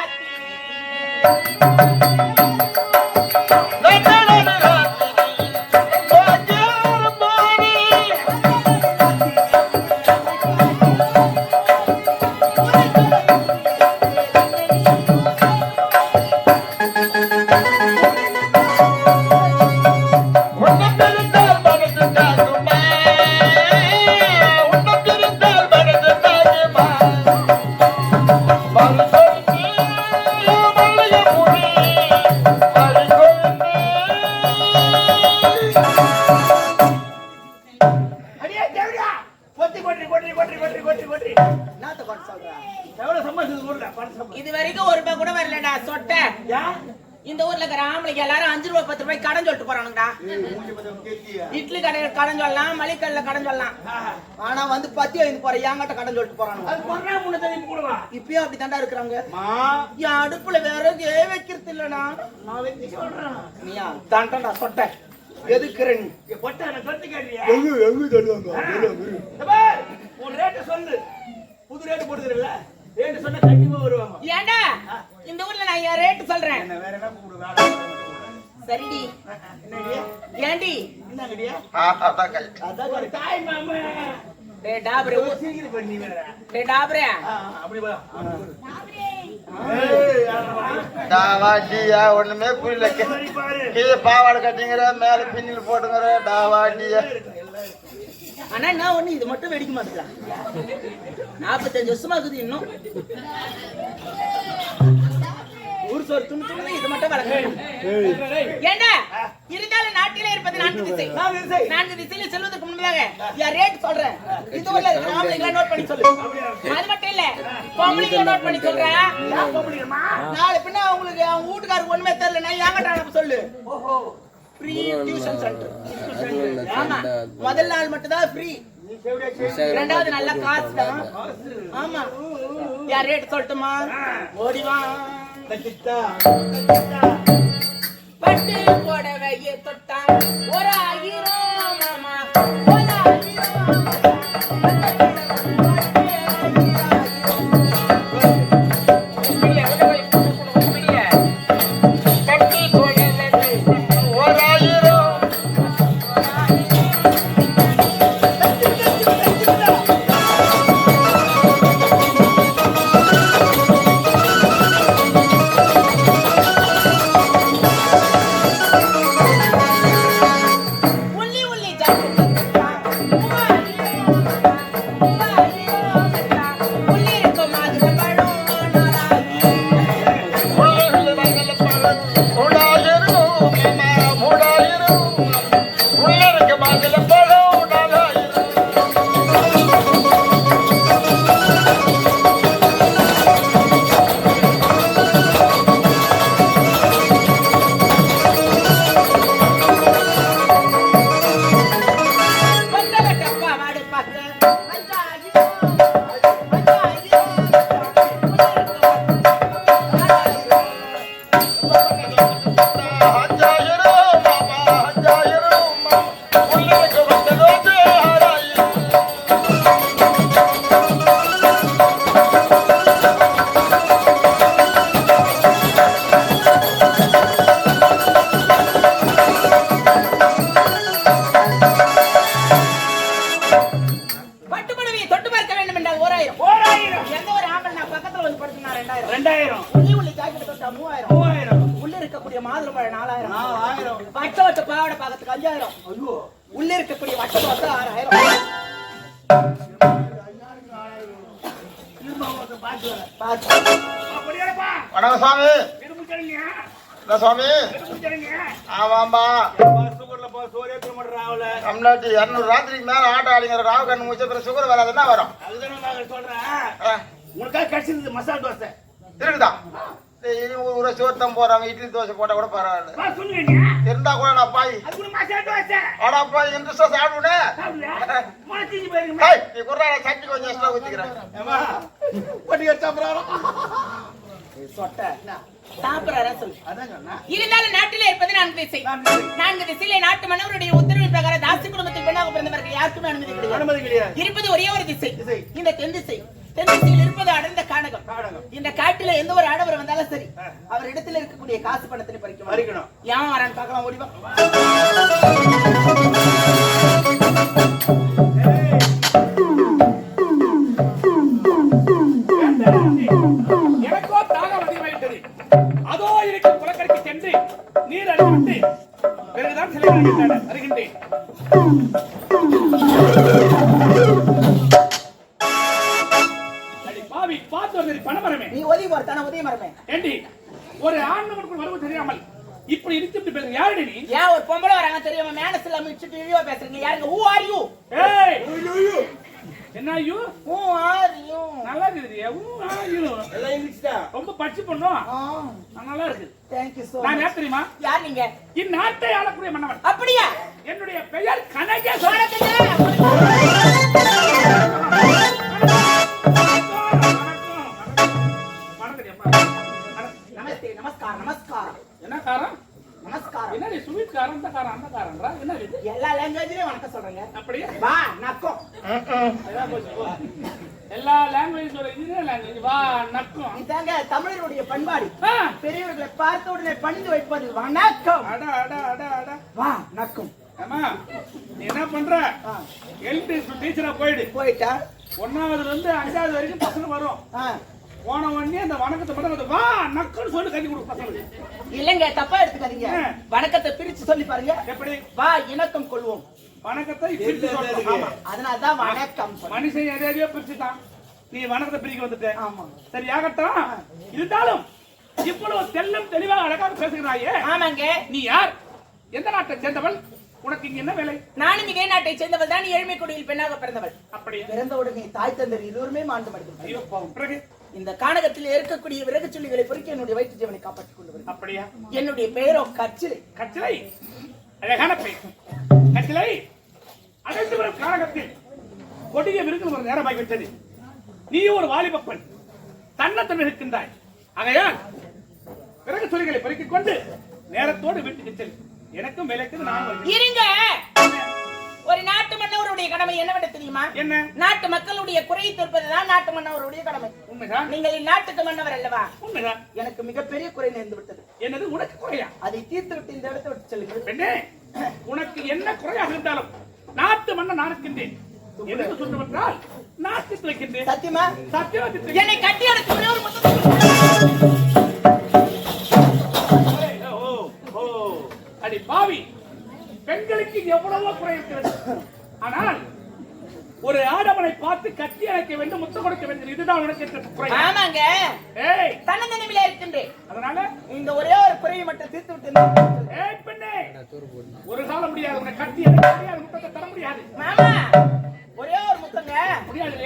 அடியே இது வரைக்கும் ஒரு ரூபாய் கூட வரலடா சொட்ட. இந்த ஊர்ல இருக்கிற ஆம்பளைங்க எல்லாரும் அஞ்சு ரூபாய் பத்து ரூபாய் கடன் சொல்லிட்டு போறானுங்கடா. இட்லி கடை கடன் சொல்லலாம் மளிகல்ல கடன் சொல்லலாம். ஆனா வந்து பத்தி எழுந்து போற என்கிட்ட கடன் சொல்லிட்டு போறானுங்க. இப்பயும் அப்படி தாண்டா இருக்கிறாங்க என் அடுப்புல விறகு வைக்கிறது இல்லடா. நான் வெட்டி சொல்றேன். நீயா? தாண்டா சொட்ட. எதுக்குற நீ? இங்க பொட்டை கேட்டியா எங்க எங்க தருவாங்க இந்த பார், உன் ரேட்டு சொல்லு. புது ரேட்டு போட்டுக்கிறல்ல ரேட்டு சொன்னா கண்டிப்பா வருவாங்க. ஏன்டா இந்த ஊர்ல நான் என் ரேட்டு சொல்றேன். என்ன வேற என்ன கூப்பிடு வேலை சரிடி. என்னடியா ஏண்டி? என்னங்கடியா? அதான் ஒரு தாய் மாமா. டே டாபரே ஊ- சீக்கிரம் பண்ணி வேற. டே டாபரே. ஆ, அப்படி வா. ஏய், யாரம்மா? டாவாட்டியா ஒண்ணுமே புரியல. கீழே பாவாடை கட்டிங்கிற மேல பின்னில் போட்டுங்கிற டாவாட்டியா ஆனா நான் ஒண்ணு? இது மட்டும் வெடிக்க மாட்டேங்கிறா நாற்பத்தஞ்சு வருஷமா இருக்குது இன்னும். ஊர் சோறு துணி துணி இது மட்டும் வளர்க்கணும் ஏண்டா? இருந்தாலும் நாட்டிலே இருப்பது நான்கு திசை. நான்கு திசையில செல்வதற்கு முன்பதாக ரேட் சொல்றேன். இது ஆம்பளைங்களை நோட் பண்ணி சொல்லு. அது மட்டும் இல்ல பொம்பளைங்களை நோட் பண்ணி சொல்றேன். நாளை பின்ன அவங்களுக்கு அவங்க வீட்டுக்காரருக்கு ஒண்ணுமே தெரியல நான் அனுப்ப சொல்லு. ஓஹோ ஃப்ரீ டியூஷன் சென்டர் ஆமா. முதல் நாள் மட்டும் தான் ஃப்ரீ. ரெண்டாவது நல்ல காசு தான். ஆமா. என் ரேட் சொல்லட்டுமா? ஓடிவா. பட்டு புடவையை தொட்டான் ஒரு Toma, வட்ட பாவாடை பாக்கத்துக்கு அஞ்சாயிரம் ஐயோ. உள்ள இருக்கக்கூடிய வட்ட தோசை ஆறாயிரம். திரும்ப அவங்க பார்த்து அப்படியாப்பா வணக்கம் சோறே திரும்ப ராவல தமிழ்நாட்டு இரநூறு ராத்திரிக்கு மேல ஆட்டம் ஆடிங்கிற ராவு கண்ணு முடிச்ச பிறகு சுகர் வராதுன்னா வரும்? அதுதானே நான் சொல்றேன். ஆ, உனக்காக கிடைச்சது மசாலா தோசை. இருக்குதா? டெய்லி ஒரு சோத்தம் போறாங்க. இட்லி தோசை போட்டா கூட பரவாயில்ல. இருந்தா கூட நான் பாய். ஆடா பாய் இன்ட்ரெஸ்டா சாப்பிடுனே நீ சட்னி கொஞ்சம் எக்ஸ்ட்ரா ஊத்திக்கிறேன். கட்டா சொட்ட. சொன்னா இருந்தாலும் நாட்டிலே இருப்பது நான்கு திசை. நான்கு திசையிலே நாட்டு மன்னவருடைய உத்தரவின் பிரகாரம் தாசி குடும்பத்தில் பெண்ணாக பிறந்தவர்கள் யாருக்குமே அனுமதி கிடையாது. அனுமதி கிடையாது. இருப்பது ஒரே ஒரு திசை. திசை. இந்த தென் திசை. இந்த காட்டில எந்த ஒரு ஆடவர் வந்தாலும் சரி அவர் இடத்துல இருக்கக்கூடிய காசு பணத்தை பறிக்க பறிக்கணும். ஏன் வரான்னு பார்க்கலாம் ஓடிவா. எனக்கோ தாகம் அதிகமாயிட்டது. அதோ இருக்கும் குளக்கரைக்கு சென்று நீர் அடித்துவிட்டு பிறகுதான் சிலை வருகின்றன நீ ஒதுங்கி போற தானே உதய மரமே ஏண்டி? ஒரு ஆண்மகனுக்குள் வரவு தெரியாமல் இப்படி இடிச்சுட்டு பேசுற யாருடி நீ? ஏன் ஒரு பொம்பளை வராங்க தெரியாம மேனஸ் இல்லாம இடிச்சுட்டு இழிவா பேசுறீங்க யாருங்க? ஹூ ஆர் யூ ஏய்! என்ன ஐயோ? ஹூ ஆர் யூ நல்லா இருக்குது ஐயோ எல்லாம் இங்கிலீஷ் தான் ரொம்ப பட்சி பண்ணும் நல்லா இருக்கு. தேங்க் யூ சோ நான் யார் தெரியுமா? யார் நீங்க? இந்நாட்டை ஆளக்கூடிய மன்னவன். அப்படியா? என்னுடைய பெயர் கனகேஸ்வரன். வணக்கங்க. வா நக்கம். எல்லா லாங்குவேஜோட இதுவே லாங்குவேஜ் வா நக்கும். இதாங்க தமிழருடைய பண்பாடு. பெரியவர்களை பார்த்த உடனே பணிந்து வைப்பது வணக்கம். அட அட அட அட. வா நக்கம். அம்மா நீ என்ன பண்ற? ஆ, எல்டி டீச்சரா போயிடு. போயிட்டா? ஒன்னாவதுல இருந்து அஞ்சாவது வரைக்கும் பசங்க வரும். போன உடனே அந்த வணக்கத்தை மட்டும் வா நக்குன்னு சொல்லி கட்டி கொடு பசங்களுக்கு. இல்லைங்க தப்பா எடுத்துக்காதீங்க. வணக்கத்தை பிரிச்சு சொல்லி பாருங்க. எப்படி? வா இணக்கம் கொள்வோம். வணக்கத்தை பிரிச்சு சொல்லணும். அதனாலதான் வணக்கம். மனுஷன் எதையோ பிரிச்சுட்டான். நீ வணக்கத்தை பிரிக்க வந்துட்ட. ஆமா. சரி ஆகட்டும் இருந்தாலும் இவ்வளவு தெல்லம் தெளிவாக அழகாக பேசுகிறாயே. ஆமாங்க. நீ யார்? எந்த நாட்டை சேர்ந்தவள்? உனக்கு இங்க என்ன வேலை? நானும் இதே நாட்டை சேர்ந்தவள் தான். ஏழ்மை குடியில் பெண்ணாக பிறந்தவள். அப்படி பிறந்த உடனே தாய் தந்தர் இருவருமே மாண்டு பாவம். பிறகு? இந்த கானகத்தில் இருக்கக்கூடிய விறகு சொல்லிகளை பொறுக்கி என்னுடைய வயிற்று ஜீவனை காப்பாற்றிக் கொண்டு வருகிறேன் அப்படியா? என்னுடைய பெயரோ கச்சிலை. கச்சிலை? அழகான பெயர். கச்சிலை அனைத்து வரும் காலகத்தில் கொடிய விருது ஒரு நேரமாகி விட்டது நீ ஒரு வாலிபப்பன் தன்னத்தன் இருக்கின்றாய். ஆகையால் பிறகு துறைகளை பெருக்கிக் கொண்டு நேரத்தோடு வீட்டுக்கு செல். எனக்கும் விலைக்கு நான் இருங்க! நாட்டு மன்னவருடைய கடமை என்னவென்று தெரியுமா? என்ன? நாட்டு மக்களுடைய குறையை தீர்ப்பதுதான் நாட்டு மன்னவருடைய கடமை. உண்மைதான். நீங்கள் இந்நாட்டுக்கு மன்னவர் அல்லவா? உண்மைதான். எனக்கு மிகப்பெரிய குறை நேர்ந்து விட்டது. என்னது? உனக்கு குறையா? அதை தீர்த்து விட்டு இந்த இடத்தை விட்டு செல்லுங்கள். பெண்ணே உனக்கு என்ன குறையாக இருந்தாலும் நாட்டு மன்னன் நான் இருக்கின்றேன். சொல்லுவென்றால் நாட்டு வைக்கின்றேன் சத்தியமா? சத்தியவதி என்னை கட்டி அடைச்சு ஒரே ஒரு முத்தம் பாவி பெண்களுக்கு எவ்வளவோ குறை இருக்கிறது. ஒரு ஆடவனை பார்த்து கட்டி அணைக்க வேண்டும் முத்தம் கொடுக்க வேண்டும். இதுதான் உனக்கு குறை. ஆமாங்க. ஏய். தன்னந்தனிமையில இருக்கின்றேன். அதனால? இந்த ஒரே ஒரு குறையை மட்டும் தீர்த்து விட்டு ஏய் பெண்ணே. ஒரு காலம் முடியாது. உனக்கு கத்தி அழைக்க முடியாது முத்தத்தை தர முடியாது. மாமா ஒரே ஒரு முத்தங்க. முடியாது.